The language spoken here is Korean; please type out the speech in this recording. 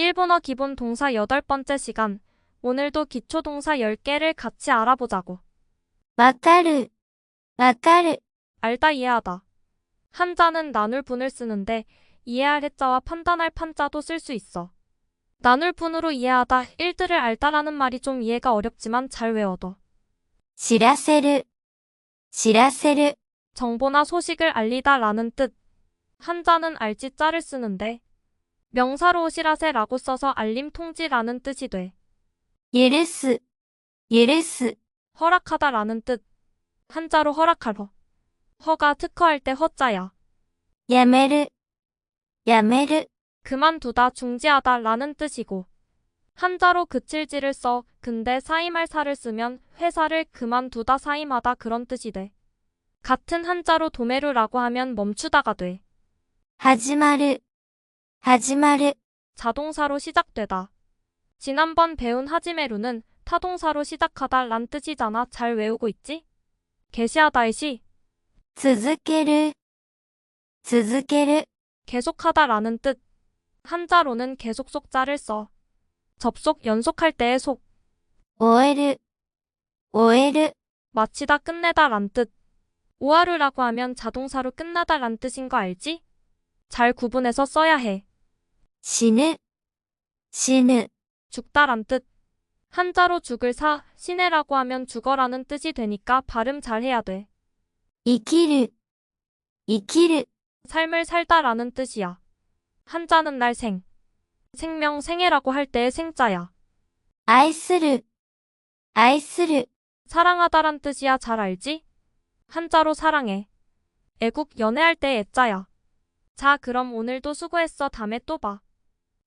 일본어 기본 동사 여덟 번째 시간. 오늘도 기초 동사 10개를 같이 알아보자고. 와카르. 와카르. 알다 이해하다. 한자는 나눌 분을 쓰는데 이해할 해자와 판단할 판자도 쓸 수 있어. 나눌 분으로 이해하다 일들을 알다라는 말이 좀 이해가 어렵지만 잘 외워둬. 지라세르. 지라세르. 정보나 소식을 알리다라는 뜻. 한자는 알지 자를 쓰는데 명사로 시라세라고 써서 알림 통지라는 뜻이 돼. 예레스, 예레스. 허락하다라는 뜻. 한자로 허락하러. 허가 특허할 때 허자야. 야메르, 야메르. 그만두다 중지하다라는 뜻이고. 한자로 그칠지를 써 근데 사임할 사를 쓰면 회사를 그만두다 사임하다 그런 뜻이 돼. 같은 한자로 도메루라고 하면 멈추다가 돼. 하지마르, る。始まる。 자동사로 시작되다. 지난번 배운 하지메루는 타동사로 시작하다 란 뜻이잖아. 잘 외우고 있지? 게시하다의 시, 続ける。続ける。 계속하다 라는 뜻. 한자로는 계속 속자를 써. 접속, 연속할 때의 속, 終える。終える。 마치다, 끝내다 란 뜻. 오하르라고 하면 자동사로 끝나다 란 뜻인 거 알지? 잘 구분해서 써야 해. 死ぬ。死ぬ。 죽다 란 뜻. 한자로 죽을 사, 시내라고 하면 죽어라는 뜻이 되니까 발음 잘 해야 돼. 生きる。生きる。 삶을 살다라는 뜻이야. 한자는 날 생. 생명 생애라고 할 때의 생자야. 愛する。愛する。 사랑하다란 뜻이야 잘 알지? 한자로 사랑해. 애국 연애할 때 애자야. 자 그럼 오늘도 수고했어 다음에 또 봐.